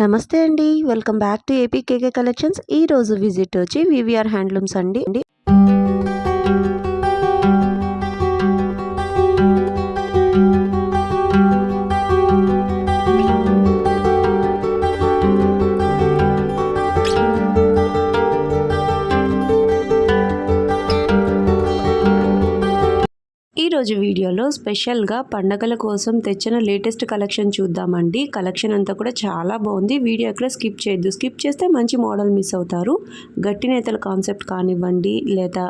నమస్తే అండి. Welcome back to AP KK collections. ఈ రోజు విజిట్ వచ్చి వివిఆర్ హ్యాండ్లూమ్స్ అండి. ఈరోజు ఈ రోజు వీడియోలో స్పెషల్గా పండగల కోసం తెచ్చిన లేటెస్ట్ కలెక్షన్ చూద్దామండి. కలెక్షన్ అంతా కూడా చాలా బాగుంది. వీడియో ఎక్కడ స్కిప్ చేయొద్దు. స్కిప్ చేస్తే మంచి మోడల్ మిస్ అవుతారు. గట్టి నేతల కాన్సెప్ట్ కానివ్వండి లేదా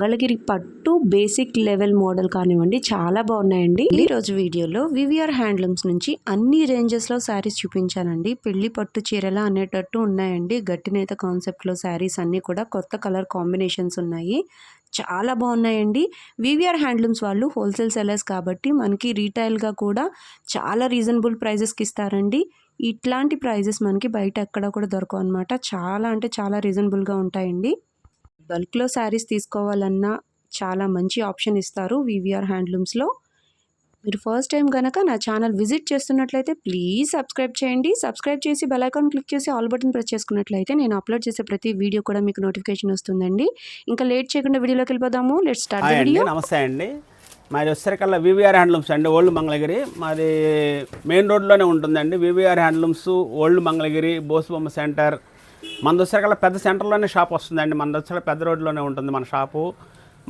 మంగళగిరి పట్టు బేసిక్ లెవెల్ మోడల్ కానివ్వండి చాలా బాగున్నాయండి. ఈ రోజు వీడియోలో వివిఆర్ హ్యాండ్లూమ్స్ నుంచి అన్ని రేంజెస్లో శారీస్ చూపించానండి. పెళ్ళి పట్టు చీరల అనేటట్టు ఉన్నాయండి. గట్టినేత కాన్సెప్ట్లో శారీస్ అన్నీ కూడా కొత్త కలర్ కాంబినేషన్స్ ఉన్నాయి. చాలా బాగున్నాయండి. వివిఆర్ హ్యాండ్లూమ్స్ వాళ్ళు హోల్సేల్ సెలర్స్ కాబట్టి మనకి రీటైల్గా కూడా చాలా రీజనబుల్ ప్రైజెస్కి ఇస్తారండి. ఇట్లాంటి ప్రైజెస్ మనకి బయట ఎక్కడ కూడా దొరకవు అనమాట చాలా అంటే చాలా రీజనబుల్గా ఉంటాయండి. బల్క్లో శారీస్ తీసుకోవాలన్నా చాలా మంచి ఆప్షన్ ఇస్తారు వివిఆర్ హ్యాండ్లూమ్స్లో. మీరు ఫస్ట్ టైం కనుక నా ఛానల్ విజిట్ చేస్తున్నట్లయితే ప్లీజ్ సబ్స్క్రైబ్ చేయండి. సబ్స్క్రైబ్ చేసి బెల్ ఐకాన్ క్లిక్ చేసి ఆల్ బటన్ ప్రెస్ చేసుకున్నట్లయితే నేను అప్లోడ్ చేసే ప్రతి వీడియో కూడా మీకు నోటిఫికేషన్ వస్తుందండి. ఇంకా లేట్ చేయకుండా వీడియోలోకి వెళ్ళిపోదాము. లెట్ స్టార్ట్ వీడియో నమస్తే అండి. మాది వచ్చేసరికల్లా వివిఆర్ హ్యాండ్లూమ్స్ అండి ఓల్డ్ మంగళగిరి మాది మెయిన్ రోడ్లోనే ఉంటుందండి. VVR handlooms old Mangalagiri Bosubomma centre మన వచ్చేసరికల్లా పెద్ద సెంటర్లోనే షాప్ వస్తుందండి. మన వచ్చేసరికి పెద్ద రోడ్లోనే ఉంటుంది మన షాపు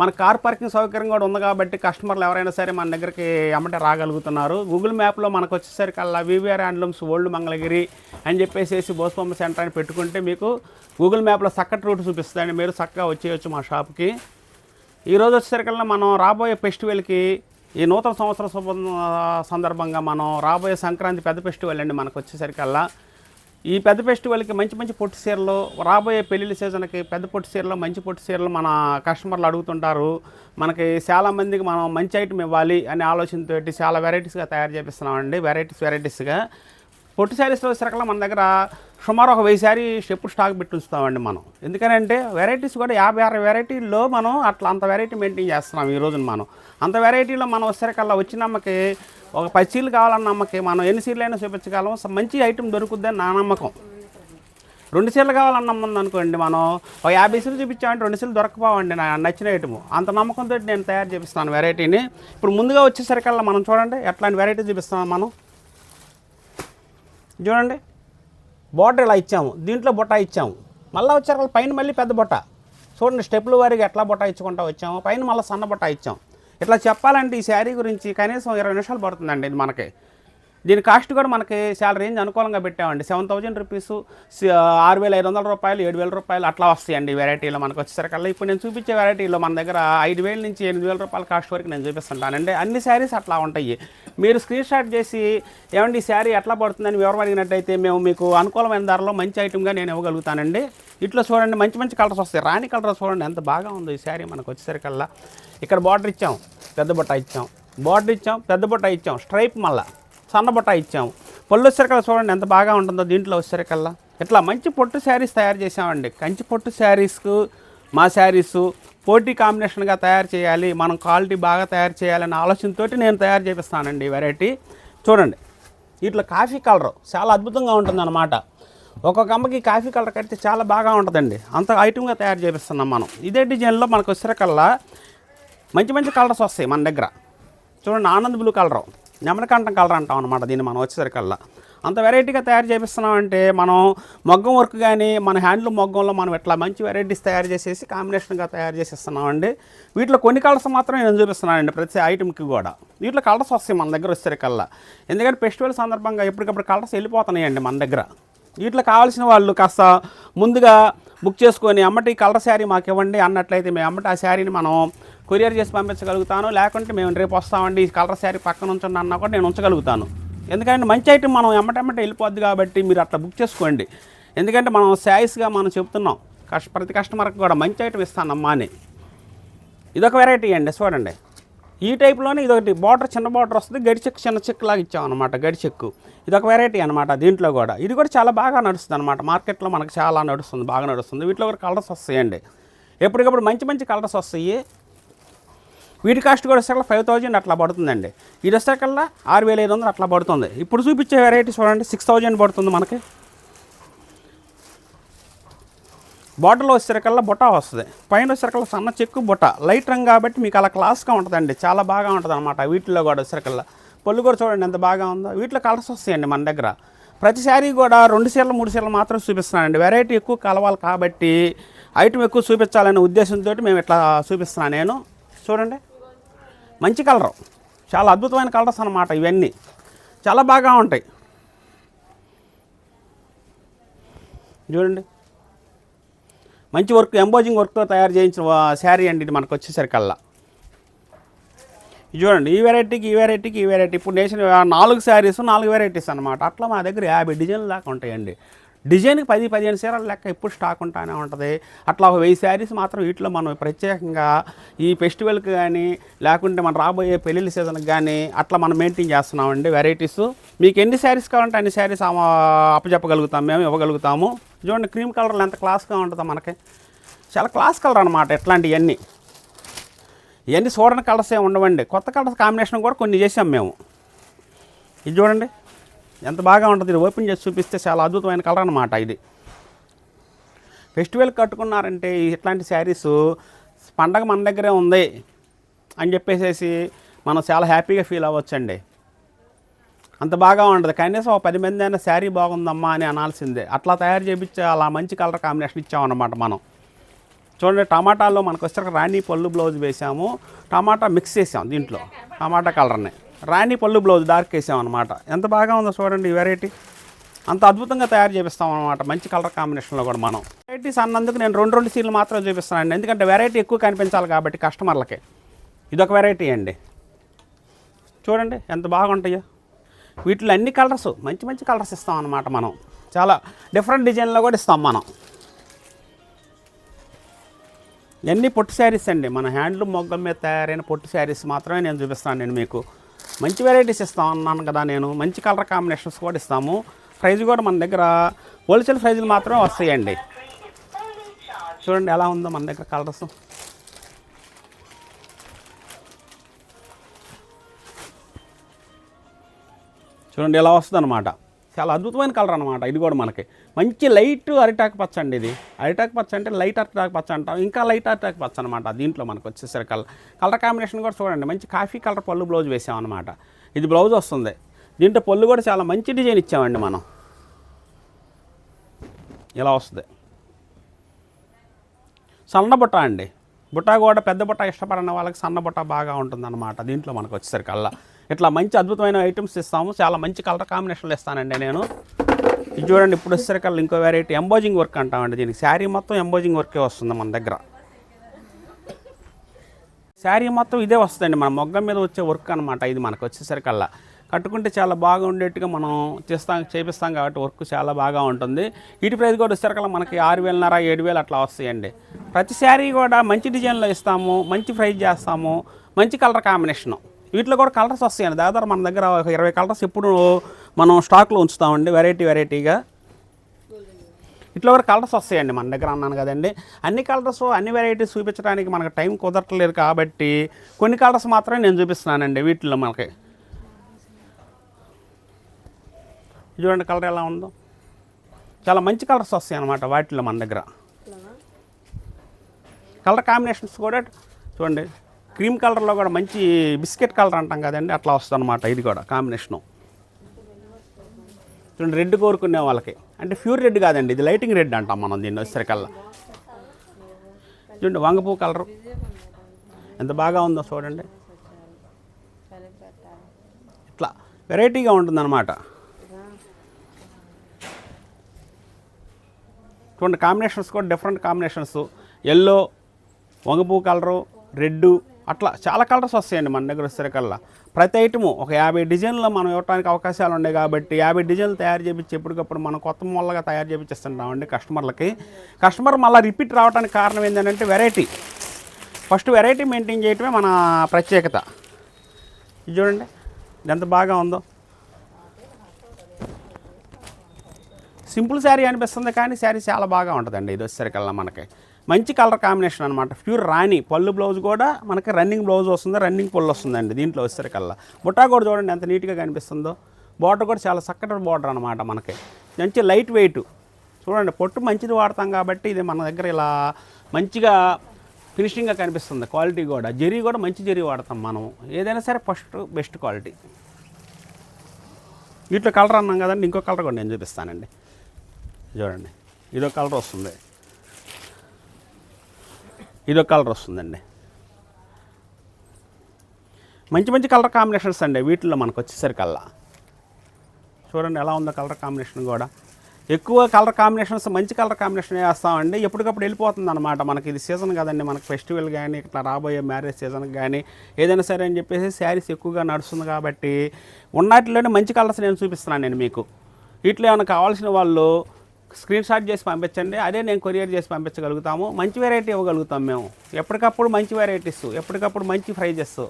మన కార్ పార్కింగ్ సౌకర్యం కూడా ఉంది కాబట్టి కస్టమర్లు ఎవరైనా సరే మన దగ్గరికి ఎమ్మటే రాగలుగుతున్నారు. గూగుల్ మ్యాప్లో మనకు వచ్చేసరికల్లా వివిఆర్ హ్యాండ్లూమ్స్ ఓల్డ్ మంగళగిరి అని చెప్పేసి బోసుబొమ్మ సెంటర్ అని పెట్టుకుంటే మీకు గూగుల్ మ్యాప్లో చక్కటి రూట్ చూపిస్తుందండి. మీరు చక్కగా వచ్చేయచ్చు మా షాప్కి. ఈరోజు వచ్చేసరికల్లా మనం రాబోయే ఫెస్టివల్కి ఈ నూతన సంవత్సర సందర్భంగా మనం రాబోయే సంక్రాంతి పెద్ద ఫెస్టివల్ అండి మనకు వచ్చేసరికల్లా. ఈ పెద్ద ఫెస్టివల్కి మంచి మంచి పొట్టి చీరలు రాబోయే పెళ్ళిళ్ళ సీజన్కి పెద్ద పొట్టి చీరలు మంచి పొట్టి చీరలు మన కస్టమర్లు అడుగుతుంటారు. మనకి చాలా మందికి మనం మంచి ఐటమ్ ఇవ్వాలి అనే ఆలోచనతో చాలా వెరైటీస్గా తయారు చేపిస్తున్నామండి. వెరైటీస్ వెరైటీస్గా. పొట్టి శారీస్లో సరకల మన దగ్గర సుమారు ఒక వెయ్యి శారీ ఎప్పుడు స్టాక్ పెట్టి ఉంచుతామండి మనం. ఎందుకనంటే వెరైటీస్ కూడా యాభై ఆరు వెరైటీల్లో మనం అట్లా అంత వెరైటీ మెయింటైన్ చేస్తున్నాం ఈ రోజున మనం. అంత వెరైటీలో మనం వచ్చేసరికల్లా వచ్చిన అమ్మకి ఒక పది సీలు కావాలన్న అమ్మకి మనం ఎన్ని సీట్లు అయినా చూపించగలం. మంచి ఐటమ్ దొరుకుద్దని నా నమ్మకం. రెండు సీట్లు కావాలన్న అనుకోండి మనం ఒక యాభై సీలు చూపించామంటే రెండు సీలు దొరకపోవండి నా నచ్చిన ఐటమ్. అంత నమ్మకంతో నేను తయారు చేపిస్తాను వెరైటీని. ఇప్పుడు ముందుగా వచ్చేసరికల్లా మనం చూడండి ఎట్లాంటి వెరైటీ చూపిస్తాం మనం. చూడండి. బోర్డర్ ఇలా ఇచ్చాము. దీంట్లో బొట్ట ఇచ్చాము. మళ్ళీ వచ్చారు పైన మళ్ళీ పెద్ద బొట్ట. చూడండి స్టెప్లు వారికి ఎట్లా బొట్ట ఇచ్చుకుంటా వచ్చాము. పైన మళ్ళీ సన్న బొట్ట ఇచ్చాం ఇట్లా చెప్పాలంటే ఈ శారీ గురించి కనీసం ఇరవై నిమిషాలు పడుతుందండి ఇది మనకి. దీని కాస్ట్ కూడా మనకి శాలరీ రేంజ్ అనుకూలంగా పెట్టామండి. సెవెన్ థౌజండ్ రూపీస్ ఆరు వేల ఐదు వందల రూపాయలు ఏడు వేల రూపాయలు అట్లా వస్తాయండి వెరైటీలో మనకు వచ్చేసరికల్లా. ఇప్పుడు నేను చూపించే వెరైటీలో మన దగ్గర ఐదు వేల నుంచి ఎనిమిది వేల రూపాయల కాస్ట్ వరకు నేను చూపిస్తుంటానండి. అన్ని శారీస్ అట్లా ఉంటాయి. మీరు స్క్రీన్ షాట్ చేసి ఏమండి ఈ శారీ ఎట్లా పడుతుందని వివరం అడిగినట్టయితే మేము మీకు అనుకూలమైన ధరలో మంచి ఐటమ్గా నేను ఇవ్వగలుగుతానండి. ఇట్లా చూడండి మంచి మంచి కలర్స్ వస్తాయి. రాణి కలర్ చూడండి ఎంత బాగా ఉందో ఈ శారీ మనకు వచ్చేసరికల్లా. ఇక్కడ బార్డర్ ఇచ్చాం పెద్ద బుట్ట ఇచ్చాం. బార్డర్ ఇచ్చాం పెద్ద బుట్ట ఇచ్చాం. స్ట్రైప్ మళ్ళీ సన్నబొట్ట ఇచ్చాము. పళ్ళు వచ్చేసరికల్లా చూడండి ఎంత బాగా ఉంటుందో దీంట్లో వచ్చరికల్లా ఇట్లా మంచి పొట్టు శారీస్ తయారు చేసామండి కంచి పొట్టు శారీస్కు మా శారీస్ పోటీ కాంబినేషన్గా తయారు చేయాలి మనం క్వాలిటీ బాగా తయారు చేయాలనే ఆలోచనతో నేను తయారు చేపిస్తానండి ఈ వెరైటీ. చూడండి ఇట్లా కాఫీ కలర్ చాలా అద్భుతంగా ఉంటుందన్నమాట. ఒక్కొక్క అమ్మకి కాఫీ కలర్ కడితే చాలా బాగా ఉంటుందండి. అంత ఐటమ్గా తయారు చేపిస్తున్నాం మనం. ఇదే డిజైన్లో మనకు వచ్చేసరికల్లా మంచి మంచి కలర్స్ వస్తాయి మన దగ్గర. చూడండి ఆనంద్ బ్లూ కలర్. నెమలకంఠం కలర్ అంటాం అనమాట దీన్ని మనం వచ్చేసరికల్లా. అంత వెరైటీగా తయారు చేపిస్తున్నామంటే మనం మగ్గం వర్క్ కానీ మన హ్యాండ్లూమ్ మగ్గంలో మనం ఇట్లా మంచి వెరైటీస్ తయారు చేసేసి కాంబినేషన్గా తయారు చేసేస్తున్నామండి. వీటిలో కొన్ని కలర్స్ మాత్రమే నేను చూపిస్తున్నానండి ప్రతి ఐటెంకి కూడా. వీటిలో కలర్స్ వస్తాయి మన దగ్గర వచ్చేసరికల్లా. ఎందుకంటే ఫెస్టివల్ సందర్భంగా ఎప్పటికప్పుడు కలర్స్ వెళ్ళిపోతున్నాయండి మన దగ్గర. వీటిలో కావాల్సిన వాళ్ళు కాస్త ముందుగా బుక్ చేసుకొని అమ్మటి కలర్ శారీ మాకు ఇవ్వండి అన్నట్లయితే మేము అమ్మటి ఆ శారీని మనం కొరియర్ చేసి పంపించగలుగుతాను లేకుంటే మేము రేపు వస్తామండి ఈ కలర్ శారీ పక్కన ఉంచండి అన్నా కూడా నేను ఉంచగలుగుతాను. ఎందుకంటే మంచి ఐటెం మనం ఎమ్మటెమ్మట వెళ్ళిపోద్ది కాబట్టి మీరు అట్లా బుక్ చేసుకోండి. ఎందుకంటే మనం శారీస్గా మనం చెప్తున్నాం కష్ట ప్రతి కస్టమర్కి కూడా మంచి ఐటమ్ ఇస్తానమ్మా అని. ఇదొక వెరైటీ అండి చూడండి. ఈ టైప్లోనే ఇదొకటి బార్డర్ చిన్న బార్డర్ వస్తుంది. గడి చెక్కు చిన్న చెక్కు లాగా ఇచ్చామన్నమాట గడి చెక్కు. ఇదొక వెరైటీ అనమాట దీంట్లో కూడా. ఇది కూడా చాలా బాగా నడుస్తుంది అనమాట మార్కెట్లో మనకు చాలా నడుస్తుంది బాగా నడుస్తుంది. వీటిలో కూడా కలర్స్ వస్తాయండి. ఎప్పటికప్పుడు మంచి మంచి కలర్స్ వస్తాయి. వీటి కాస్ట్ కూడా వచ్చేసరికి ఫైవ్ థౌజండ్ అట్లా పడుతుందండి. ఇది వచ్చేసరికల్లా ఆరు వేల ఐదు వందలు అట్లా పడుతుంది. ఇప్పుడు చూపించే వెరైటీ చూడండి. సిక్స్ థౌజండ్ పడుతుంది మనకి. బాటిల్ వచ్చేసరికల్లా బుట్ట వస్తుంది. పైన వచ్చేసరికల్లా సన్న చెక్కు బుట్ట. లైట్ రంగు కాబట్టి మీకు అలా క్లాస్గా ఉంటుందండి. చాలా బాగా ఉంటుంది అనమాట వీటిలో కూడా వచ్చేసరికల్లా. పళ్ళు కూడా చూడండి ఎంత బాగా ఉందో. వీటిలో కలర్స్ వస్తాయండి మన దగ్గర. ప్రతి శారీ కూడా రెండు సీర్లు మూడు సీర్లు మాత్రం చూపిస్తున్నానండి. వెరైటీ ఎక్కువ కలవాలి కాబట్టి ఐటమ్ ఎక్కువ చూపించాలనే ఉద్దేశంతో మేము ఇట్లా చూపిస్తున్నాను నేను. చూడండి. మంచి కలరు. చాలా అద్భుతమైన కలర్స్ అనమాట ఇవన్నీ. చాలా బాగా ఉంటాయి. చూడండి. మంచి వర్క్ ఎంబోజింగ్ వర్క్తో తయారు చేయించిన శారీ అండి ఇది మనకు వచ్చేసరికల్లా. చూడండి ఈ వెరైటీకి ఈ వెరైటీకి ఈ వెరైటీ ఇప్పుడు నేషన్ నాలుగు శారీస్ నాలుగు వెరైటీస్ అనమాట అట్లా మా దగ్గర యాభై డిజైన్లు దాకా ఉంటాయండి. డిజైన్కి పది పదిహేను సీరలు లెక్క ఎప్పుడు స్టాక్ ఉంటానే ఉంటుంది. అట్లా ఒక వెయ్యి శారీస్ మాత్రం వీటిలో మనం ప్రత్యేకంగా ఈ ఫెస్టివల్కి కానీ లేకుంటే మనం రాబోయే పెళ్ళిళ్ళ సీజన్కి కానీ అట్లా మనం మెయింటైన్ చేస్తున్నామండి వెరైటీస్. మీకు ఎన్ని శారీస్ కావాలంటే అన్ని శారీస్ అప్పచెప్పగలుగుతాం మేము ఇవ్వగలుగుతాము. చూడండి క్రీమ్ కలర్లో ఎంత క్లాస్గా ఉంటుందో మనకి. చాలా క్లాస్ కలర్ అనమాట ఇట్లాంటివన్నీ ఇవన్నీ చూడని కలర్సే ఉండవండి. కొత్త కలర్స్ కాంబినేషన్ కూడా కొన్ని చేసాం మేము. ఇది చూడండి. ఎంత బాగా ఉంటుంది ఇది ఓపెన్ చేసి చూపిస్తే చాలా అద్భుతమైన కలర్ అనమాట ఇది. ఫెస్టివల్ కట్టుకున్నారంటే ఇట్లాంటి శారీస్ పండగ మన దగ్గరే ఉంది అని చెప్పేసేసి మనం చాలా హ్యాపీగా ఫీల్ అవ్వచ్చండి. అంత బాగా ఉండదు. కనీసం ఒక పది మంది అయినా శారీ బాగుందమ్మా అని అనాల్సిందే. అట్లా తయారు చేయించే అలా మంచి కలర్ కాంబినేషన్ ఇచ్చామన్నమాట మనం. చూడండి టమాటాలో మనకు వచ్చే రాణి పళ్ళు బ్లౌజ్ వేసాము. టమాటా మిక్స్ చేసాం దీంట్లో. టమాటా కలర్ని. రాణి పళ్ళు బ్లౌజ్ డార్క్ వేసాం అనమాట ఎంత బాగా ఉందో చూడండి ఈ వెరైటీ అంత అద్భుతంగా తయారు చేపిస్తాం అనమాట మంచి కలర్ కాంబినేషన్లో కూడా మనం. వెరైటీస్ అన్నందుకు నేను రెండు రెండు సీన్లు మాత్రం చూపిస్తానండి ఎందుకంటే వెరైటీ ఎక్కువ కనిపించాలి కాబట్టి కస్టమర్లకి. ఇదొక వెరైటీ అండి. చూడండి ఎంత బాగుంటాయో. వీటిలో అన్ని కలర్స్ మంచి మంచి కలర్స్ ఇస్తాం మనం. చాలా డిఫరెంట్ డిజైన్లో కూడా ఇస్తాం మనం. ఇవన్నీ పొట్టు శారీస్ అండి. మన హ్యాండ్లూమ్ మొగ్గం మీద తయారైన పొట్టు శారీస్ మాత్రమే నేను చూపిస్తాను నేను మీకు. మంచి వెరైటీస్ ఇస్తాం అన్నాను కదా నేను. మంచి కలర్ కాంబినేషన్స్ కూడా ఇస్తాము. ప్రైజ్ కూడా మన దగ్గర హోల్సేల్ ప్రైజులు మాత్రమే వస్తాయండి. చూడండి ఎలా ఉందో మన దగ్గర కలర్స్ చూడండి ఇలా వస్తుంది చాలా అద్భుతమైన కలర్ అనమాట ఇది కూడా మనకి. మంచి లైట్ అరిటాకు పచ్చ అండి ఇది. అరిటాకు పచ్చ అంటే లైట్ అరిటాకు పచ్చ అంటాం. ఇంకా లైట్ అరిటాకు పచ్చ అనమాట దీంట్లో మనకు వచ్చేసరి కలర్. కలర్ కాంబినేషన్ కూడా చూడండి. మంచి కాఫీ కలర్ పళ్ళు బ్లౌజ్ వేసామన్నమాట ఇది బ్లౌజ్ వస్తుంది. దీంట్లో పళ్ళు కూడా చాలా మంచి డిజైన్ ఇచ్చామండి మనం. ఇలా వస్తుంది. సన్న బుట్ట అండి. బుట్ట కూడా పెద్ద బుట్ట ఇష్టపడిన వాళ్ళకి సన్న బుట్ట బాగా ఉంటుందన్నమాట. దీంట్లో మనకు వచ్చేసరికి అలా ఇట్లా మంచి అద్భుతమైన ఐటమ్స్ ఇస్తాము. చాలా మంచి కలర్ కాంబినేషన్లు ఇస్తానండి నేను. ఇది చూడండి ఇప్పుడు వచ్చేసరికి ఇంకో వెరైటీ ఎంబోజింగ్ వర్క్ అంటామండి దీనికి. శారీ మొత్తం ఎంబోజింగ్ వర్కే వస్తుంది మన దగ్గర. శారీ మొత్తం ఇదే వస్తుందండి మన మొగ్గం మీద వచ్చే వర్క్ అనమాట ఇది మనకు వచ్చేసరికల్లా. కట్టుకుంటే చాలా బాగా ఉండేట్టుగా మనం చేస్తాం చేపిస్తాం కాబట్టి వర్క్ చాలా బాగా ఉంటుంది. ఇటు ప్రైస్ కూడా వచ్చేసరికల్లా మనకి ఆరు వేలన్నర ఏడు వేలు అట్లా వస్తాయండి. ప్రతి శారీ కూడా మంచి డిజైన్లో ఇస్తాము మంచి ప్రైస్ చేస్తాము మంచి కలర్ కాంబినేషను వీటిలో కూడా కలర్స్ వస్తాయండి. దాదాపు మన దగ్గర ఒక ఇరవై కలర్స్ ఎప్పుడు మనం స్టాక్లో ఉంచుతామండి వెరైటీ వెరైటీగా ఇట్లా కూడా కలర్స్ వస్తాయండి మన దగ్గర అన్నాను కదండి. అన్ని కలర్స్ అన్ని వెరైటీస్ చూపించడానికి మనకు టైం కుదరట్లేదు కాబట్టి కొన్ని కలర్స్ మాత్రమే నేను చూపిస్తున్నానండి వీటిలో మనకి. చూడండి కలర్ ఎలా ఉందో. చాలా మంచి కలర్స్ వస్తాయి అన్నమాట వాటిలో మన దగ్గర. కలర్ కాంబినేషన్స్ కూడా చూడండి. క్రీమ్ కలర్లో కూడా మంచి బిస్కెట్ కలర్ అంటాం కదండి అట్లా వస్తుంది అనమాట ఇది కూడా కాంబినేషను. చూడండి రెడ్ కోరుకునే వాళ్ళకి. అంటే ప్యూర్ రెడ్ కాదండి ఇది లైటింగ్ రెడ్ అంటాం మనం దీన్ని వచ్చేసరికల్లా చూడండి వంగపూ కలరు. ఎంత బాగా ఉందో చూడండి. ఇట్లా వెరైటీగా ఉంటుందన్నమాట. చూడండి కాంబినేషన్స్ కూడా డిఫరెంట్ కాంబినేషన్స్. ఎల్లో వంగపూ కలరు రెడ్ అట్లా చాలా కలర్స్ వస్తాయండి మన దగ్గర వచ్చేసరికల్లా. ప్రతి ఐటము ఒక యాభై డిజైన్లో మనం ఇవ్వడానికి అవకాశాలు ఉన్నాయి కాబట్టి యాభై డిజైన్లు తయారు చేయించి ఎప్పటికప్పుడు మనం కొత్త మొల్లగా తయారు చేయించేస్తుంటామండి కస్టమర్లకి. కస్టమర్ మళ్ళీ రిపీట్ రావడానికి కారణం ఏంటంటే వెరైటీ. ఫస్ట్ వెరైటీ మెయింటైన్ చేయటమే మన ప్రత్యేకత. ఇది చూడండి ఇది ఎంత బాగా ఉందో. సింపుల్ శారీ అనిపిస్తుంది కానీ శారీ చాలా బాగా ఉంటుందండి ఇది వచ్చేసరికల్లా మనకి. మంచి కలర్ కాంబినేషన్ అనమాట ప్యూర్ రాణి. పళ్ళు బ్లౌజ్ కూడా మనకి రన్నింగ్ బ్లౌజ్ వస్తుంది రన్నింగ్ పళ్ళు వస్తుందండి దీంట్లో వచ్చేసరికల్లా బుట్టా కూడా చూడండి ఎంత నీట్గా కనిపిస్తుందో. బార్డర్ కూడా చాలా చక్కటి బార్డర్ అనమాట మనకి. మంచి లైట్ వెయిట్. చూడండి పొట్టు మంచిది వాడతాం కాబట్టి ఇది మన దగ్గర ఇలా మంచిగా ఫినిషింగ్గా కనిపిస్తుంది. క్వాలిటీ కూడా. జరీ కూడా మంచి జరీ వాడతాం మనం ఏదైనా సరే ఫస్ట్ బెస్ట్ క్వాలిటీ. వీటిలో కలర్ అన్నాం కదండి ఇంకో కలర్ కూడా నేను చూపిస్తానండి. చూడండి ఇదో కలర్ వస్తుంది. ఇదో కలర్ వస్తుందండి. మంచి మంచి కలర్ కాంబినేషన్స్ అండి వీటిల్లో మనకు వచ్చేసరికల్లా. చూడండి ఎలా ఉందో కలర్ కాంబినేషన్ కూడా. ఎక్కువ కలర్ కాంబినేషన్స్ మంచి కలర్ కాంబినేషన్ వేస్తామండి. ఎప్పటికప్పుడు వెళ్ళిపోతుంది అనమాట మనకి. ఇది సీజన్ కదండి మనకి ఫెస్టివల్ కానీ ఇట్లా రాబోయే మ్యారేజ్ సీజన్ కానీ ఏదైనా సరే అని చెప్పేసి శారీస్ ఎక్కువగా నడుస్తుంది కాబట్టి ఉన్నట్లోనే మంచి కలర్స్ నేను చూపిస్తున్నాను నేను మీకు. వీటిలో ఏమైనా కావాల్సిన వాళ్ళు స్క్రీన్ షాట్ చేసి పంపించండి. అదే నేను కొరియర్ చేసి పంపించగలుగుతాము. మంచి వెరైటీ ఇవ్వగలుగుతాం మేము. ఎప్పటికప్పుడు మంచి వెరైటీస్ ఎప్పటికప్పుడు మంచి ప్రైజెస్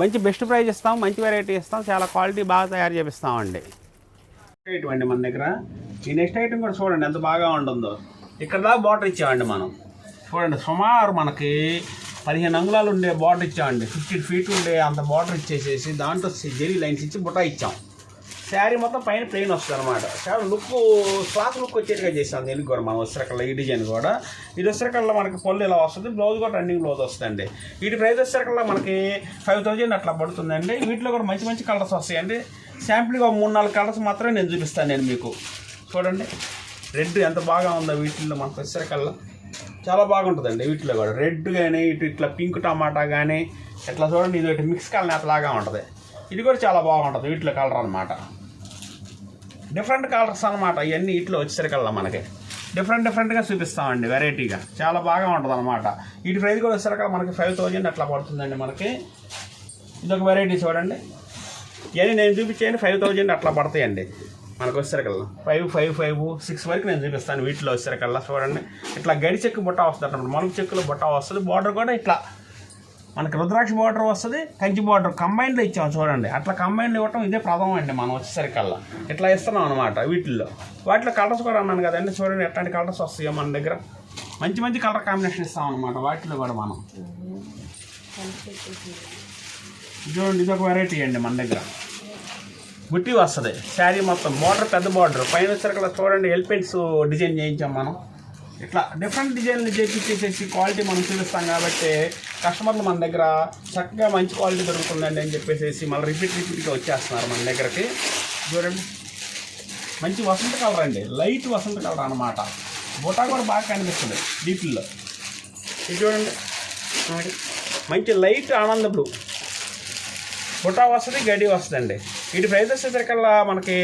మంచి బెస్ట్ ప్రైజ్ ఇస్తాం మంచి వెరైటీ ఇస్తాం చాలా క్వాలిటీ బాగా తయారు చేపిస్తామండి. ఇటువంటి మన దగ్గర ఈ నెక్స్ట్ ఐటమ్ కూడా చూడండి ఎంత బాగా ఉంటుందో. ఇక్కడ దాకా బార్డర్ ఇచ్చామండి మనం. చూడండి సుమారు మనకి పదిహేను అంగుళాలు ఉండే బోర్డర్ ఇచ్చామండి. ఫిఫ్టీ ఫీట్ ఉండే అంత బార్డర్ ఇచ్చేసేసి దాంట్లో జెరీ లైన్స్ ఇచ్చి బుటా ఇచ్చాం. శారీ మొత్తం పైన ప్లెయిన్ వస్తుంది అనమాట చాలా లుక్ క్లాత్ లుక్ వచ్చేట్టుగా చేసాం దీనికి కూడా మనం వస్త్రకల్లా ఈ డిజైన్ కూడా. ఇది వస్త్రకల్లా మనకి పళ్ళు ఇలా వస్తుంది? బ్లౌజ్ కూడా రన్నింగ్ బ్లౌజ్ వస్తుందండి. వీటి ప్రైస్ వస్త్రకల్లా మనకి ఫైవ్ థౌజండ్ అట్లా పడుతుందండి. వీటిలో కూడా మంచి మంచి కలర్స్ వస్తాయండి. శాంపుల్గా మూడు నాలుగు కలర్స్ మాత్రమే నేను చూపిస్తాను నేను మీకు. చూడండి. రెడ్ ఎంత బాగా ఉందో వీటిల్లో మనకు వచ్చేసరికల్లా చాలా బాగుంటుందండి వీటిలో కూడా. రెడ్ కానీ ఇటు ఇట్లా పింక్ టమాటా కానీ ఇట్లా చూడండి ఇది ఒకటి మిక్స్ కలర్ అట్లాగా ఉంటుంది. ఇది కూడా చాలా బాగుంటుంది వీటిలో కలర్ అనమాట డిఫరెంట్ కలర్స్ అనమాట ఇవన్నీ ఇట్లా వచ్చేసరికల్లా మనకి. డిఫరెంట్ డిఫరెంట్గా చూపిస్తామండి వెరైటీగా చాలా బాగా ఉంటుంది అనమాట వీటి ప్రైస్ కూడా వచ్చేసరికల్లా మనకి ఫైవ్ థౌజండ్ అట్లా పడుతుందండి మనకి. ఇదొక వెరైటీ చూడండి. ఇవన్నీ నేను చూపించేయండి ఫైవ్ థౌజండ్ అట్లా పడతాయండి. మనకు వచ్చేసరికల్లా ఫైవ్ ఫైవ్ ఫైవ్ సిక్స్ వరకు నేను చూపిస్తాను వీటిలో వచ్చేసరికల్లా చూడండి. ఇట్లా గడి చెక్కు బుట్ట వస్తుంది అన్నమాట. మలుపు చెక్కులో బుట్ట వస్తుంది. బార్డర్ కూడా ఇట్లా మనకి రుద్రాక్ష బార్డర్ వస్తుంది కంచి బార్డర్ కంబైన్లో ఇచ్చాం చూడండి. అట్లా కంబైన్లో ఇవ్వటం ఇదే ప్రథమం అండి మనం వచ్చేసరికల్లా. ఇట్లా ఇస్తున్నాం అనమాట వీటిల్లో. వాటిలో కలర్స్ కూడా అన్నాను కదండి చూడండి ఎట్లాంటి కలర్స్ వస్తాయో మన దగ్గర. మంచి మంచి కలర్ కాంబినేషన్ ఇస్తాం అనమాట వాటిలో కూడా మనం. చూడండి ఇది ఒక వెరైటీ అండి మన దగ్గర. బుట్టి వస్తుంది శారీ మొత్తం. బార్డర్ పెద్ద బార్డర్ పైన వచ్చేసరికి చూడండి ఎలిపెంట్స్ డిజైన్ చేయించాం మనం. ఇట్లా డిఫరెంట్ డిజైన్లు చేపించేసేసి క్వాలిటీ మనం చూపిస్తాం కాబట్టి కస్టమర్లు మన దగ్గర చక్కగా మంచి క్వాలిటీ దొరుకుతుందండి అని చెప్పేసి మళ్ళీ రిపీట్ రిపీట్గా వచ్చేస్తున్నారు మన దగ్గరకి. చూడండి. మంచి వసంత కలర్ అండి. లైట్ వసంత కలర్ అనమాట బుటా కూడా బాగా కనిపిస్తుంది డీపిల్లో ఇది చూడండి. మంచి లైట్ ఆనంద బ్లూ బుటా వస్తుంది గడి వస్తుందండి వీటి ప్రైస్ వచ్చేసరికల్లా మనకి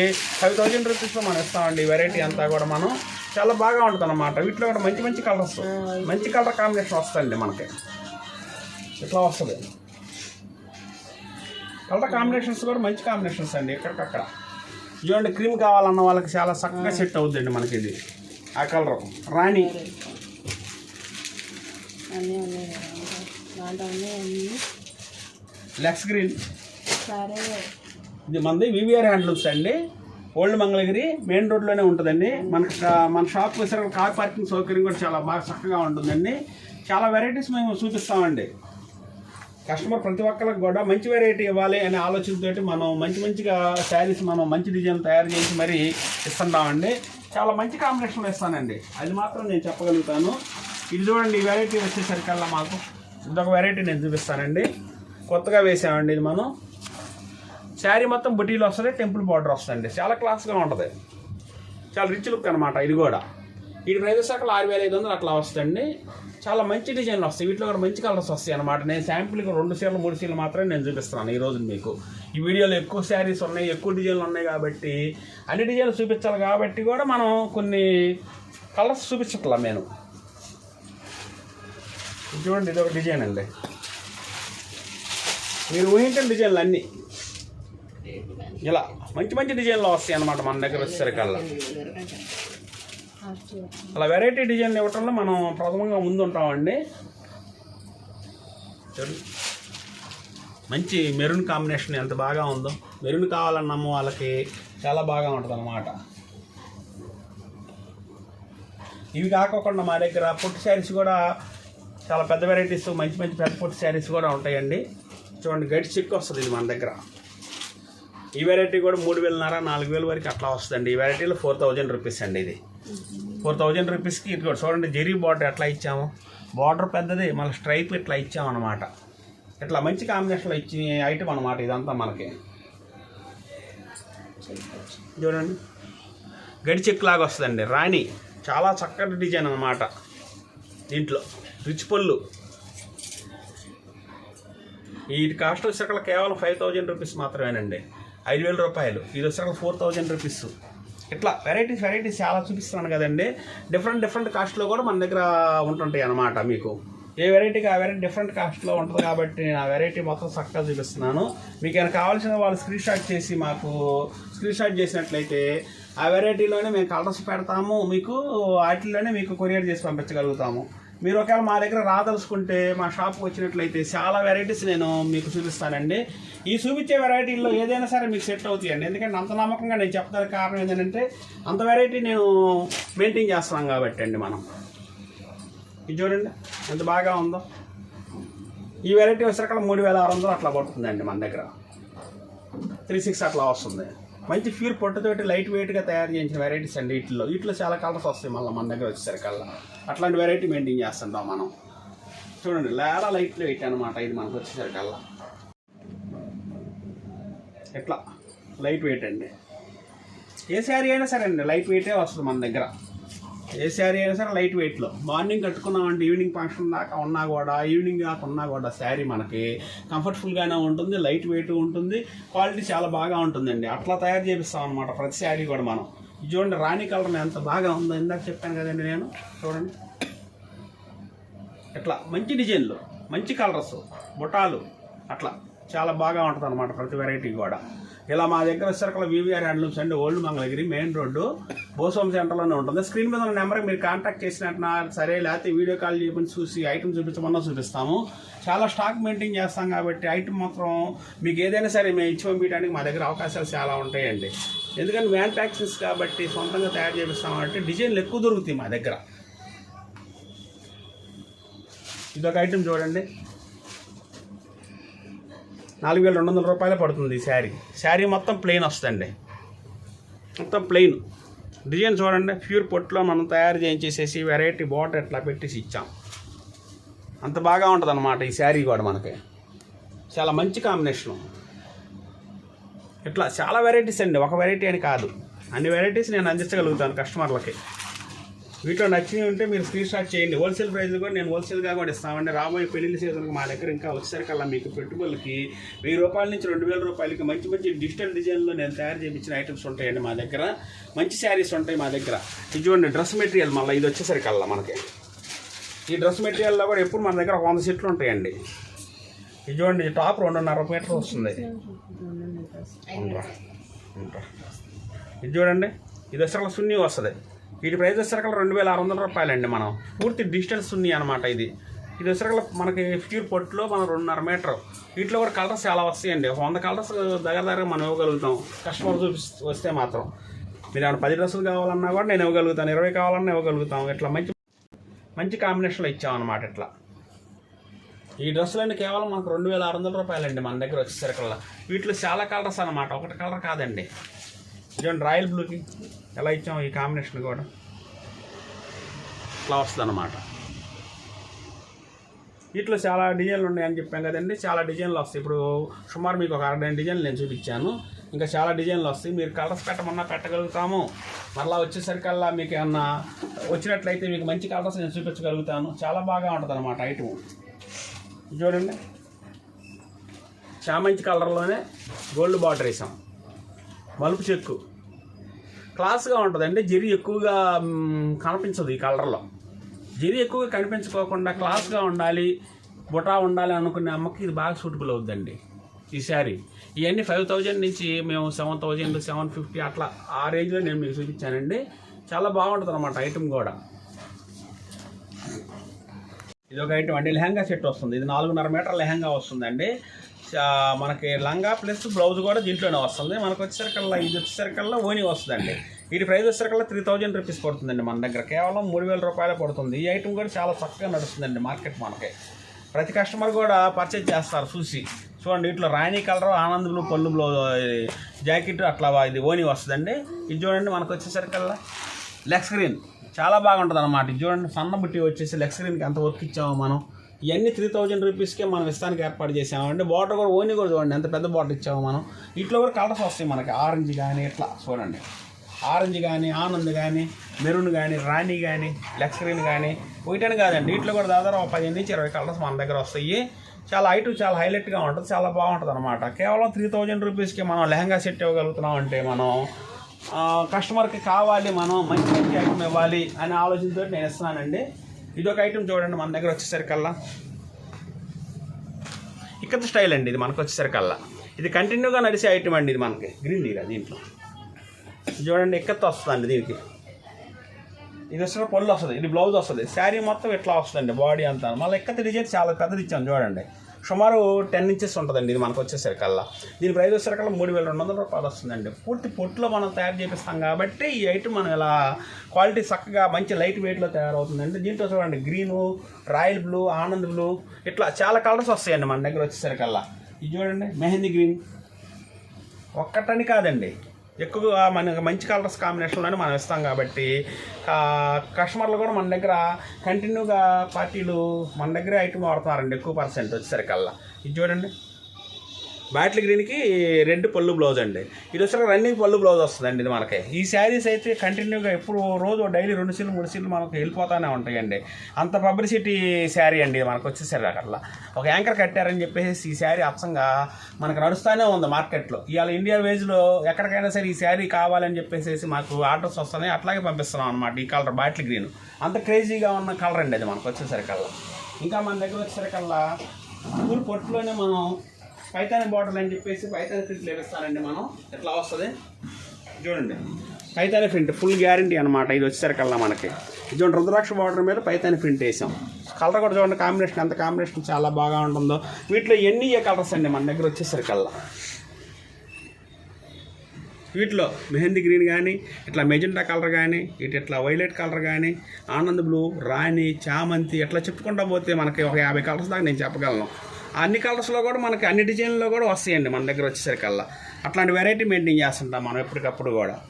ఫైవ్ థౌజండ్ రూపీస్లో మనం ఇస్తామండి. వెరైటీ అంతా కూడా మనం. చాలా బాగా ఉంటుంది అనమాట వీటిలో కూడా మంచి మంచి కలర్స్ మంచి కలర్ కాంబినేషన్ వస్తుందండి మనకి. ఇట్లా వస్తుంది కలర్ కాంబినేషన్స్ కూడా మంచి కాంబినేషన్స్ అండి ఎక్కడికక్కడ. చూడండి క్రీమ్ కావాలన్న వాళ్ళకి చాలా చక్కగా సెట్ అవుతుందండి మనకి ఇది. ఆ కలర్ రాణి. లెక్స్ గ్రీన్ ఇది మనది వివిఆర్ హ్యాండ్లూమ్స్ అండి. ఓల్డ్ మంగళగిరి మెయిన్ రోడ్లోనే ఉంటుందండి. మనకి మన షాప్ వచ్చారు కార్ పార్కింగ్ సౌకర్యం కూడా చాలా బాగా చక్కగా ఉంటుందండి. చాలా వెరైటీస్ మేము చూపిస్తామండి. కస్టమర్ ప్రతి ఒక్కరికి కూడా మంచి వెరైటీ ఇవ్వాలి అనే ఆలోచనతో మనం మంచి మంచిగా శారీస్ మనం మంచి డిజైన్ తయారు చేసి మరీ ఇస్తున్నామండి. చాలా మంచి కాంబినేషన్లో ఇస్తానండి అది మాత్రం నేను చెప్పగలుగుతాను. ఇది చూడండి ఈ వెరైటీ వచ్చేసరికల్లా మాకు ఇదొక వెరైటీ నేను చూపిస్తానండి. కొత్తగా వేసామండి ఇది మనం. శారీ మొత్తం బుటీలు వస్తుంది టెంపుల్ బార్డర్ వస్తుందండి. చాలా క్లాస్గా ఉంటుంది. చాలా రిచ్ లుక్ అనమాట ఇది కూడా. వీటి ప్రైజెస్ అక్కడ ఆరు వేల ఐదు వందలు అట్లా వస్తాయండి. చాలా మంచి డిజైన్లు వస్తాయి. వీటిలో కూడా మంచి కలర్స్ వస్తాయి అనమాట నేను శాంపుల్కి రెండు సీలు మూడు సీలు మాత్రమే నేను చూపిస్తున్నాను ఈ రోజు మీకు. ఈ వీడియోలో ఎక్కువ శారీస్ ఉన్నాయి ఎక్కువ డిజైన్లు ఉన్నాయి కాబట్టి అన్ని డిజైన్లు చూపించాలి కాబట్టి కూడా మనం కొన్ని కలర్స్ చూపించట్లా నేను. చూడండి ఇది ఒక డిజైన్ అండి. మీరు ఊహించిన డిజైన్లు అన్నీ. ఇలా మంచి మంచి డిజైన్లు వస్తాయి అన్నమాట మన దగ్గర వచ్చేసరికల్లా. అలా వెరైటీ డిజైన్లు ఇవ్వటంలో మనం ప్రథమంగా ముందు ఉంటామండి మంచి మెరూన్ కాంబినేషన్ ఎంత బాగా ఉందో. మెరూన్ కావాలన్నాము వాళ్ళకి చాలా బాగా ఉంటుంది అన్నమాట ఇవి కాకోకుండా మా దగ్గర పొట్టి శారీస్ కూడా చాలా పెద్ద వెరైటీస్ మంచి మంచి పెద్ద పొట్టి శారీస్ కూడా ఉంటాయండి. చూడండి గడి చెక్ వస్తుంది ఇది మన దగ్గర. ఈ వెరైటీ కూడా మూడు వేలన్నర నాలుగు వేల వరకు అట్లా వస్తుందండి. ఈ వెరైటీలో ఫోర్ థౌజండ్ రూపీస్ అండి ఇది. ఫోర్ థౌజండ్ రూపీస్కి ఇటు చూడండి జెరీ బార్డర్ ఎట్లా ఇచ్చాము. బార్డర్ పెద్దది మళ్ళీ స్ట్రైప్ ఇట్లా ఇచ్చామన్నమాట. ఇట్లా మంచి కాంబినేషన్లో ఇచ్చిన ఐటమ్ అనమాట ఇదంతా మనకి. చూడండి. గడిచెక్కులాగా లాగా వస్తుందండి. రాణి చాలా చక్కటి డిజైన్ అన్నమాట. దీంట్లో రిచ్ పళ్ళు. ఈ కాస్ట్ వచ్చేసరికి కేవలం ఫైవ్ థౌజండ్ రూపీస్ మాత్రమేనండి. ఐదు వేల రూపాయలు. ఇది వచ్చేసరికి ఫోర్ థౌజండ్ రూపీస్ ఇట్లా వెరైటీస్ వెరైటీస్ చాలా చూపిస్తున్నాను కదండి. డిఫరెంట్ డిఫరెంట్ కాస్ట్లో కూడా మన దగ్గర ఉంటుంటాయి అన్నమాట మీకు. ఏ వెరైటీకి ఆ వెరైటీ డిఫరెంట్ కాస్ట్లో ఉంటుంది కాబట్టి నేను ఆ వెరైటీ మొత్తం చక్కగా చూపిస్తున్నాను. మీకు ఏమైనా కావాల్సిన వాళ్ళు స్క్రీన్ షాట్ చేసి మాకు స్క్రీన్ షాట్ చేసినట్లయితే ఆ వెరైటీలోనే మేము కలర్స్ పెడతాము మీకు వాటిలోనే మీకు కొరియర్ చేసి పంపించగలుగుతాము. మీరు ఒకవేళ మా దగ్గర రాదలుచుకుంటే మా షాప్కి వచ్చినట్లయితే చాలా వెరైటీస్ నేను మీకు చూపిస్తానండి. ఈ చూపించే వెరైటీల్లో ఏదైనా సరే మీకు సెట్ అవుతాయండి. ఎందుకంటే అంత నమ్మకంగా నేను చెప్పడానికి కారణం ఏంటంటే అంత వెరైటీ నేను మెయింటైన్ చేస్తున్నాం కాబట్టి అండి మనం. ఇది చూడండి ఎంత బాగా ఉందో. ఈ వెరైటీ వచ్చేసరికి మూడు వేల ఆరు వందలు అట్లా పడుతుందండి మన దగ్గర. త్రీ సిక్స్ అట్లా వస్తుంది. మంచి ప్యూర్ పొట్టుతోటి లైట్ వెయిట్గా తయారు చేసిన వెరైటీస్ అండి వీటిలో. వీటిలో చాలా కలర్స్ వస్తాయి మళ్ళీ మన దగ్గర వచ్చేసరికల్లా అట్లాంటి వెరైటీ మెయింటైన్ చేస్తుంటాం మనం. చూడండి లేలా లైట్లు వెయిట్ అనమాట ఇది మనకు వచ్చేసరికల్లా. ఎట్లా? లైట్ వెయిట్ అండి. ఏ శారీ అయినా సరే అండి లైట్ వెయిటే వస్తుంది మన దగ్గర. ఏ శారీ అయినా సరే లైట్ వెయిట్లో మార్నింగ్ కట్టుకున్నామంటే ఈవినింగ్ ఫంక్షన్ దాకా ఉన్నా కూడా ఈవినింగ్ దాకా ఉన్నా కూడా శారీ మనకి కంఫర్టబుల్గానే ఉంటుంది లైట్ వెయిట్ ఉంటుంది క్వాలిటీ చాలా బాగా ఉంటుందండి. అట్లా తయారు చేపిస్తాం అనమాట ప్రతి శారీ కూడా మనం. చూడండి రాణి కలర్ ఎంత బాగా ఉందో ఇందాక చెప్పాను కదండి నేను. చూడండి. ఇట్లా మంచి డిజైన్లు మంచి కలర్స్ బుటాలు అట్లా. చాలా బాగా ఉంటుంది అనమాట ప్రతి వెరైటీ కూడా. ఇలా మా దగ్గర వచ్చేసరికి వివిఆర్ హ్యాండ్లూమ్స్ అండి ఓల్డ్ మంగళగిరి మెయిన్ రోడ్డు బోసోమ్ సెంటర్లోనే ఉంటుంది. స్క్రీన్ మీద ఉన్న నెంబర్కి మీరు కాంటాక్ట్ చేసినట్టున సరే లేకపోతే వీడియో కాల్ చేయమని చూసి ఐటమ్ చూపించమన్నా చూపిస్తాము. చాలా స్టాక్ మెయింటైన్ చేస్తాం కాబట్టి ఐటమ్ మాత్రం మీకు ఏదైనా సరే మేము ఇచ్చి పంపించడానికి మా దగ్గర అవకాశాలు చాలా ఉంటాయండి. ఎందుకంటే మ్యానుఫ్యాక్చరింగ్స్ కాబట్టి సొంతంగా తయారు చేపిస్తాం కాబట్టి డిజైన్లు ఎక్కువ దొరుకుతాయి మా దగ్గర. ఇదొక ఐటమ్ చూడండి. నాలుగు వేల రెండు వందల రూపాయలు పడుతుంది ఈ శారీ. శారీ మొత్తం ప్లెయిన్ వస్తుందండి. మొత్తం ప్లెయిన్ డిజైన్ చూడండి ప్యూర్ పొట్టులో మనం తయారు చేయించేసేసి వెరైటీ బాట్ ఎట్లా పెట్టేసి ఇచ్చాం. అంత బాగా ఉంటుంది అనమాట ఈ శారీ కూడా మనకి. చాలా మంచి కాంబినేషను ఇట్లా చాలా వెరైటీస్ అండి. ఒక వెరైటీ అని కాదు. అన్ని వెరైటీస్ నేను అందించగలుగుతాను కస్టమర్లకి వీటిలో నచ్చినవి ఉంటే మీరు స్క్రీన్ షాట్ చేయండి. హోల్సేల్ ప్రైస్ కూడా నేను హోల్సేల్గా కూడా ఇస్తామండి. రాబోయే పెళ్ళి సీజన్కి మా దగ్గర ఇంకా వచ్చేసరికల్లా మీకు పెట్టుబడులకి వెయ్యి రూపాయల నుంచి రెండు వేల రూపాయలకి మంచి మంచి డిజిటల్ డిజైన్లో నేను తయారు చేయించిన ఐటమ్స్ ఉంటాయండి మా దగ్గర. మంచి శారీస్ ఉంటాయి మా దగ్గర. ఇది చూడండి డ్రెస్ మెటీరియల్ మళ్ళీ ఇది వచ్చేసరికల్లా మనకి. ఈ డ్రెస్ మెటీరియల్లో కూడా ఎప్పుడు మన దగ్గర వంద సెట్లు ఉంటాయండి. ఇది చూడండి టాప్ రెండున్నర మీటర్ వస్తుంది. ఇది చూడండి ఇది వచ్చేసరికి సున్ని వస్తుంది. వీటి ప్రైస్ వచ్చేసరికి రెండు వేల ఆరు వందల రూపాయలండి మనం. పూర్తి డిజిటల్ సున్ని అనమాట ఇది. ఇది వచ్చేసరికి మనకి ప్యూర్ పొట్టులో మనం రెండున్నర మీటర్. వీటిలో కూడా కలర్స్ చాలా వస్తాయండి. వంద కలర్స్ దగ్గర దగ్గర మనం ఇవ్వగలుగుతాం. కస్టమర్ చూపి వస్తే మాత్రం. మీరు ఏమైనా పది డ్రెస్సులు కావాలన్నా కూడా నేను ఇవ్వగలుగుతాను. ఇరవై కావాలన్నా ఇవ్వగలుగుతాం. ఇట్లా మంచి మంచి కాంబినేషన్లో ఇచ్చామన్నమాట ఇట్లా. ఈ డ్రెస్సులన్నీ కేవలం మనకు రెండు వేల ఆరు వందల రూపాయలండి మన దగ్గర వచ్చేసరికల్లా. వీటిలో చాలా కలర్స్ అన్నమాట. ఒకటి కలర్ కాదండి. ఇదండి రాయల్ బ్లూకి ఎలా ఇచ్చాం ఈ కాంబినేషన్ కూడా. ఇట్లా వస్తుంది అనమాట వీటిలో చాలా డిజైన్లు ఉన్నాయని చెప్పాం కదండి. చాలా డిజైన్లు వస్తాయి. ఇప్పుడు సుమారు మీకు ఒక అరవై డిజైన్లు నేను చూపించాను. ఇంకా చాలా డిజైన్లు వస్తాయి. మీరు కలర్స్ పెట్టమన్నా పెట్టగలుగుతాము. మరలా వచ్చేసరికల్లా మీకు ఏమన్నా వచ్చినట్లయితే మీకు మంచి కలర్స్ నేను చూపించగలుగుతాను. చాలా బాగా ఉంటుంది అనమాట ఐటమ్ చూడండి చామంతి కలర్లోనే గోల్డ్ బార్డర్ వేసాం. మలుపు చెక్కు. క్లాస్గా ఉంటుందండి. జరి ఎక్కువగా కనిపించదు ఈ కలర్లో. జరి ఎక్కువగా కనిపించుకోకుండా క్లాస్గా ఉండాలి బుటా ఉండాలి అనుకునే అమ్మకి ఇది బాగా సూటబుల్ అవుద్దండి. ఈ శారీ ఇవన్నీ ఫైవ్ థౌజండ్ నుంచి మేము సెవెన్ థౌజండ్ సెవెన్ ఫిఫ్టీ అట్లా ఆ రేంజ్లో నేను మీకు చూపించానండి. చాలా బాగుంటుంది అనమాట ఐటమ్ కూడా. ఇది ఒక ఐటమ్ అండి లెహంగా సెట్ వస్తుంది. ఇది నాలుగున్నర మీటర్ లెహంగా వస్తుందండి. మనకి లంగా ప్లస్ బ్లౌజ్ కూడా దీంట్లోనే వస్తుంది. మనకు వచ్చేసరికల్లా ఇది వచ్చేసరికల్లా ఓని వస్తుందండి. వీటి ప్రైస్ వచ్చేసరికల్లా త్రీ థౌజండ్ రూపీస్ పడుతుందండి మన దగ్గర. కేవలం మూడు వేల రూపాయలు పడుతుంది. ఈ ఐటమ్ కూడా చాలా చక్కగా నడుస్తుందండి మార్కెట్ మనకి. ప్రతి కస్టమర్ కూడా పర్చేజ్ చేస్తారు చూసి. చూడండి ఇట్లా రాణి కలర్ ఆనంద్ బ్లూ పళ్ళు బ్లూ జాకెట్ అట్లా ఇది ఓని వస్తుందండి. ఇది చూడండి మనకు వచ్చేసరికల్లా లెగ్ స్క్రీన్ చాలా బాగుంటుంది అనమాట ఇది చూడండి సన్న బుట్టి వచ్చేసి లెగ్ స్క్రీన్కి ఎంత వర్క్ ఇచ్చామో మనం. ఇవన్నీ త్రీ థౌజండ్ రూపీస్కే మనం ఇస్తానికి ఏర్పాటు చేసామండి. బాటర్ కూడా ఓని కూడా చూడండి ఎంత పెద్ద బాటర్ ఇచ్చామో మనం. ఇట్లా కూడా కలర్స్ వస్తాయి మనకి. ఆరెంజ్ కానీ ఇట్లా చూడండి. ఆరెంజ్ కానీ ఆనంద్ కానీ మెరూన్ కానీ రాణి కానీ లెగ్ స్క్రీన్ కానీ ఒకటని కాదండి ఇట్లా కూడా దాదాపు పదిహేను నుంచి ఇరవై కలర్స్ మన దగ్గర వస్తాయి. చాలా ఐటమ్ చాలా హైలైట్గా ఉంటుంది చాలా బాగుంటుంది అనమాట కేవలం త్రీ థౌజండ్ రూపీస్కి మనం లెహంగా సెట్ ఇవ్వగలుగుతున్నాం అంటే మనం కస్టమర్కి కావాలి మనం మంచి మంచి ఐటమ్ ఇవ్వాలి అనే ఆలోచనతో నేను ఇస్తున్నానండి. ఇది ఒక ఐటమ్ చూడండి మన దగ్గర వచ్చేసరికల్లా. ఇక్కడ స్టైల్ అండి ఇది మనకు వచ్చేసరికల్లా. ఇది కంటిన్యూగా నడిచే ఐటమ్ అండి ఇది మనకి. గ్రీన్ డీలా దీంట్లో. చూడండి ఎక్కత్త వస్తుందండి దీనికి? ఇది వచ్చిన పళ్ళు వస్తుంది ఇది బ్లౌజ్ వస్తుంది. శారీ మొత్తం ఇట్లా వస్తుందండి? బాడీ అంతా. మళ్ళీ ఎక్కత డిజైన్ చాలా పెద్దది ఇచ్చాను చూడండి. సుమారు టెన్ ఇంచెస్ ఉంటుందండి ఇది మనకు వచ్చేసరికల్లా. దీని ప్రైస్ వచ్చేసరికల్లా మూడు వేల రెండు వందల రూపాయలు వస్తుందండి. పూర్తి పొట్టులో మనం తయారు చేపిస్తాం కాబట్టి ఈ ఐటమ్ మనం ఇలా క్వాలిటీ చక్కగా మంచి లైట్ వెయిట్లో తయారవుతుందండి. దీంట్లో చూడండి green royal blue Anand blue ఇట్లా చాలా కలర్స్ వస్తాయండి మన దగ్గర వచ్చేసరికల్లా. ఇది చూడండి మెహందీ గ్రీన్ ఒక్కటని కాదండి. ఎక్కువగా మనకి మంచి కలర్స్ కాంబినేషన్లోనే మనం ఇస్తాం కాబట్టి కస్టమర్లు కూడా మన దగ్గర కంటిన్యూగా పార్టీలు మన దగ్గరే ఐటమ్ వాడుతున్నారండి ఎక్కువ పర్సెంట్ వచ్చేసరికల్లా ఇది చూడండి. బ్యాటిల్ గ్రీన్కి రెడ్ పళ్ళు బ్లౌజ్ అండి. ఇది వచ్చాక రన్నింగ్ పళ్ళు బ్లౌజ్ వస్తుందండి ఇది మనకి. ఈ శారీస్ అయితే కంటిన్యూగా ఎప్పుడు రోజు డైలీ రెండు సీట్లు మూడు సీట్లు మనకు వెళ్ళిపోతానే ఉంటాయండి. అంత పబ్లిసిటీ శారీ అండి మనకు వచ్చేసరి అట్లా. ఒక యాంకర్ కట్టారని చెప్పేసి ఈ శారీ అప్సంగా మనకు నడుస్తూనే ఉంది మార్కెట్లో. ఇవాళ ఇండియా వేజ్లో ఎక్కడికైనా సరే ఈ శారీ కావాలని చెప్పేసి మాకు ఆర్డర్స్ వస్తున్నాయి. అట్లాగే పంపిస్తున్నాం అనమాట ఈ కలర్ బాటిల్ గ్రీన్. అంత క్రేజీగా ఉన్న కలర్ అండి అది మనకు వచ్చేసరికల్లా. ఇంకా మన దగ్గర వచ్చేసరికల్లా పూలు పొట్టులోనే మనం పైతాని బాటిల్ అని చెప్పేసి పైతాని ప్రింట్ లేపిస్తానండి మనం. ఎట్లా వస్తుంది? చూడండి. పైతాని ప్రింట్ ఫుల్ గ్యారంటీ అనమాట ఇది వచ్చేసరికల్లా మనకి. చూడండి రుద్రాక్ష బార్డర్ మీద పైతాని ప్రింట్ వేసాం. కలర్ కూడా చూడండి కాంబినేషన్ ఎంత కాంబినేషన్ చాలా బాగా ఉంటుందో. వీటిలో ఎన్ని కలర్స్ అండి మన దగ్గర వచ్చేసరికల్లా వీటిలో మెహందీ గ్రీన్ కానీ ఇట్లా మెజెంటా కలర్ కానీ ఇటు ఇట్లా వైలెట్ కలర్ కానీ ఆనంద్ బ్లూ రాణి చామంతి ఇట్లా చెప్పుకుంటా పోతే మనకి ఒక యాభై కలర్స్ దాకా నేను చెప్పగలను. అన్ని కలర్స్లో కూడా మనకి అన్ని డిజైన్లో కూడా వస్తాయండి మన దగ్గర వచ్చేసరికల్లా. అట్లాంటి వెరైటీ మెయింటైన్ చేస్తుంటాం మనం ఎప్పటికప్పుడు కూడా.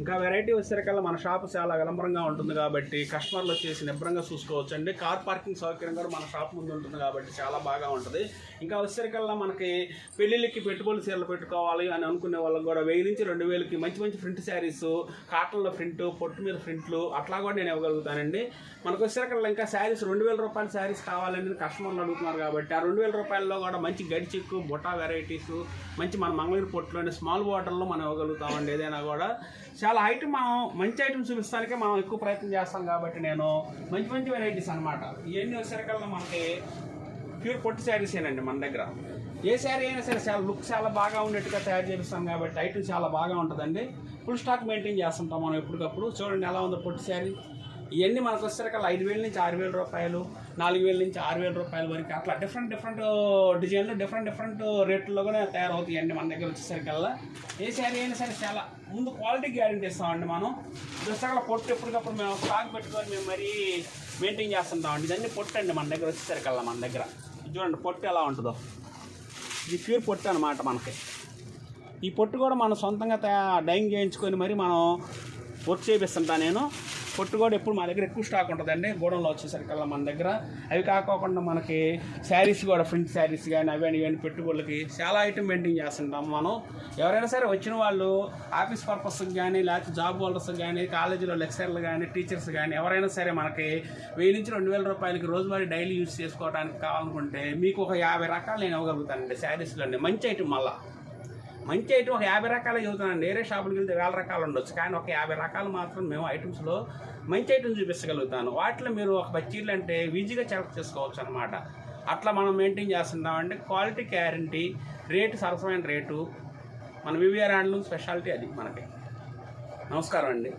ఇంకా వెరైటీ వచ్చేసరికల్లా మన షాప్ చాలా విలంబరంగా ఉంటుంది కాబట్టి కస్టమర్లు వచ్చేసి నిబ్రంగా చూసుకోవచ్చు. అండి కార్ పార్కింగ్ సౌకర్యం కూడా మన షాప్ ముందు ఉంటుంది కాబట్టి చాలా బాగా ఉంటుంది. ఇంకా వచ్చేసరికల్లా మనకి పెళ్ళిళ్ళకి పెట్టుబడులు చీరలు పెట్టుకోవాలి అని అనుకునే వాళ్ళకి కూడా వెయ్యి నుంచి రెండు వేలకి మంచి మంచి ప్రింట్ శారీస్ కాటన్లో ప్రింట్ పొట్టు మీద ప్రింట్లు అట్లా కూడా నేను ఇవ్వగలుగుతానండి. మనకు వచ్చేసరికల్లా ఇంకా శారీస్ రెండు వేల రూపాయల శారీస్ కావాలని కస్టమర్లు అడుగుతున్నారు కాబట్టి ఆ రెండు వేల రూపాయల్లో కూడా మంచి గడి చెక్కు బొటా వెరైటీస్ మంచి మన మంగళగిరి పొట్టులోని స్మాల్ బాటిల్లో మనం ఇవ్వగలుగుతామండి ఏదైనా కూడా. చాలా ఐటమ్ మనం మంచి ఐటమ్ చూపిస్తానికే మనం ఎక్కువ ప్రయత్నం చేస్తాం కాబట్టి నేను మంచి మంచి వెరైటీస్ అనమాట ఇవన్నీ వచ్చేసరికల్లా మనకి ప్యూర్ పొట్టి శారీసేనండి మన దగ్గర. ఏ శారీ అయినా సరే చాలా లుక్ చాలా బాగా ఉండేట్టుగా తయారు చేపిస్తాం కాబట్టి ఐటమ్ చాలా బాగా ఉంటుందండి. ఫుల్ స్టాక్ మెయింటైన్ చేస్తుంటాం మనం ఎప్పటికప్పుడు. చూడండి ఎలా ఉందో పొట్టి శారీ ఇవన్నీ మనకు వచ్చేసరికి ఐదు వేల నుంచి ఆరు వేల రూపాయలు నాలుగు వేల నుంచి ఆరు వేల రూపాయల వరకు అట్లా డిఫరెంట్ డిఫరెంట్ uh, డిజైన్లు డిఫరెంట్ డిఫరెంట్ రేట్లలో కూడా తయారవుతాయి అండి మన దగ్గర వచ్చేసరికల్లా. ఏ శారీ అయినా సరే చాలా ముందు క్వాలిటీ గ్యారెంటీ ఇస్తామండి మనం. దుస్తకాల పొట్టు ఎప్పటికప్పుడు మేము స్టాక్ పెట్టుకొని మేము మరీ మెయింటైన్ చేస్తుంటామండి. ఇదన్నీ పొట్టు అండి మన దగ్గర వచ్చేసరికల్లా మన దగ్గర. చూడండి పొట్టు ఎలా ఉంటుందో. ఇది ప్యూర్ పొట్టు అనమాట మనకి. ఈ పొట్టు కూడా మనం సొంతంగా తయా డైయింగ్ చేయించుకొని మరి మనం వర్క్ చేపిస్తుంటా నేను. పొట్టు కూడా ఎప్పుడు మా దగ్గర ఎక్కువ స్టాక్ ఉంటుందండి. గోడంలో వచ్చేసరికల్లా మన దగ్గర. అవి కాకోకుండా మనకి శారీస్ కూడా ప్రింట్ శారీస్ కానీ అవి ఇవన్నీ పెట్టుబడులకి చాలా ఐటమ్ మెయింటైన్ చేస్తుంటాం మనం. ఎవరైనా సరే వచ్చిన వాళ్ళు ఆఫీస్ పర్పస్కి కానీ లేకపోతే జాబ్ హోల్డర్స్ కానీ కాలేజీలో లెక్చరర్లు కానీ టీచర్స్ కానీ ఎవరైనా సరే మనకి వెయ్యి నుంచి రెండు వేల రూపాయలకి రోజువారీ డైలీ యూజ్ చేసుకోవడానికి కావాలనుకుంటే మీకు ఒక యాభై రకాలు నేను ఇవ్వగలుగుతానండి శారీస్లోనే. మంచి ఐటమ్ మళ్ళీ. మంచి ఐటమ్ ఒక యాభై రకాలు చదువుతున్నాను వేరే షాపులకి వెళ్తే వేల రకాలు ఉండొచ్చు. కానీ ఒక యాభై రకాలు మాత్రం మేము ఐటమ్స్లో మంచి ఐటమ్ చూపించగలుగుతాను వాటిలో మీరు ఒక బచ్చీలు అంటే ఈజీగా సెలెక్ట్ చేసుకోవచ్చు అనమాట అట్లా మనం మెయింటైన్ చేస్తున్నామంటే క్వాలిటీ గ్యారంటీ రేటు సరసమైన రేటు మన వివిఆర్ హ్యాండ్లూమ్ స్పెషాలిటీ అది మనకి. నమస్కారం అండి.